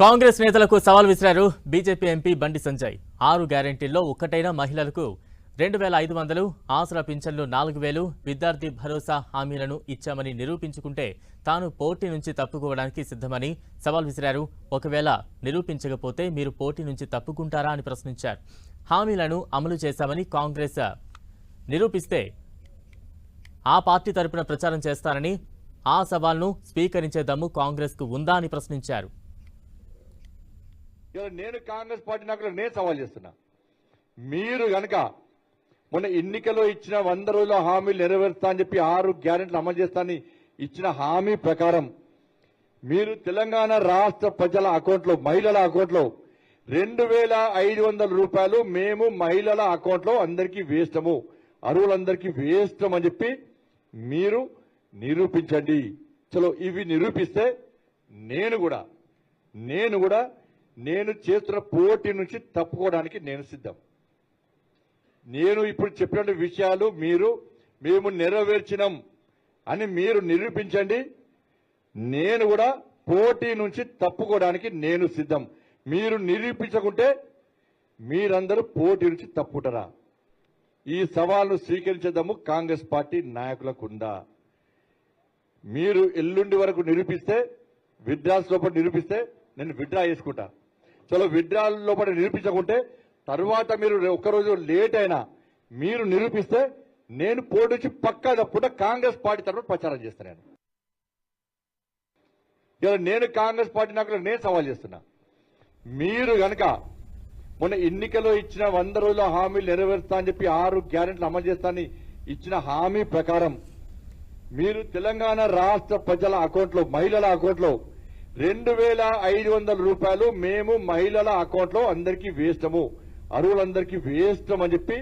కాంగ్రెస్ నేతలకు సవాల్ విసిరారు బీజేపీ ఎంపీ బండి సంజయ్. ఆరు గ్యారెంటీల్లో ఒక్కటైన మహిళలకు రెండు వేల ఐదు వందలు ఆసరా పింఛన్లు నాలుగు వేలు విద్యార్థి భరోసా హామీలను ఇచ్చామని నిరూపించుకుంటే తాను పోటీ నుంచి తప్పుకోవడానికి సిద్ధమని సవాల్ విసిరారు. ఒకవేళ నిరూపించకపోతే మీరు పోటీ నుంచి తప్పుకుంటారా అని ప్రశ్నించారు. హామీలను అమలు చేశామని కాంగ్రెస్ నిరూపిస్తే ఆ పార్టీ తరపున ప్రచారం చేస్తారని ఆ సవాల్ను స్వీకరించే దమ్ము కాంగ్రెస్కు ఉందా అని ప్రశ్నించారు. ఇలా నేను కాంగ్రెస్ పార్టీ నాకు నేను సవాల్ చేస్తున్నా. మీరు గనక మొన్న ఎన్నికలో ఇచ్చిన వంద రోజుల హామీలు నెరవేరుస్తా అని చెప్పి ఆరు గ్యారెంట్లు అమలు చేస్తానని ఇచ్చిన హామీ ప్రకారం మీరు తెలంగాణ రాష్ట్ర ప్రజల అకౌంట్లో మహిళల అకౌంట్లో రెండు వేల ఐదు వందల రూపాయలు మేము మహిళల అకౌంట్లో అందరికీ వేస్తాము. అరువులందరికీ వేస్తాం అని చెప్పి మీరు నిరూపించండి. చలో ఇవి నిరూపిస్తే నేను కూడా నేను కూడా నేను చేస్తున్న పోటీ నుంచి తప్పుకోవడానికి నేను సిద్ధం. నేను ఇప్పుడు చెప్పిన విషయాలు మీరు మేము నెరవేర్చినాం అని మీరు నిరూపించండి. నేను కూడా పోటీ నుంచి తప్పుకోవడానికి నేను సిద్ధం. మీరు నిరూపించకుంటే మీరందరూ పోటీ నుంచి తప్పుకుంటారా? ఈ సవాల్ను స్వీకరించేద్దాము కాంగ్రెస్ పార్టీ నాయకులకు ఉందా మీరు ఎల్లుండి వరకు నిరూపిస్తే విడ్రాస్ లోపల నిరూపిస్తే నేను విడ్రా చేసుకుంటా. చలో విడ్రా లోపల నిరూపించకుంటే తర్వాత మీరు ఒక్కరోజు లేట్ అయినా మీరు నిరూపిస్తే నేను పోటీ నుంచి పక్కా తప్పుకుంటా కాంగ్రెస్ పార్టీ తరఫున ప్రచారం చేస్తాను నేను. నేను కాంగ్రెస్ పార్టీ నాకు నేను సవాల్ చేస్తున్నా. మీరు గనక మొన్న ఎన్నికలో ఇచ్చిన వంద రోజుల హామీలు నెరవేరుస్తా అని చెప్పి ఆరు గ్యారెంట్లు అమలు చేస్తానని ఇచ్చిన హామీ ప్రకారం మీరు తెలంగాణ రాష్ట్ర ప్రజల అకౌంట్లో మహిళల అకౌంట్లో రెండు వేల ఐదు వందల రూపాయలు మేము మహిళల అకౌంట్లో అందరికీ వేస్తాము. అరువులందరికీ వేస్తామని చెప్పి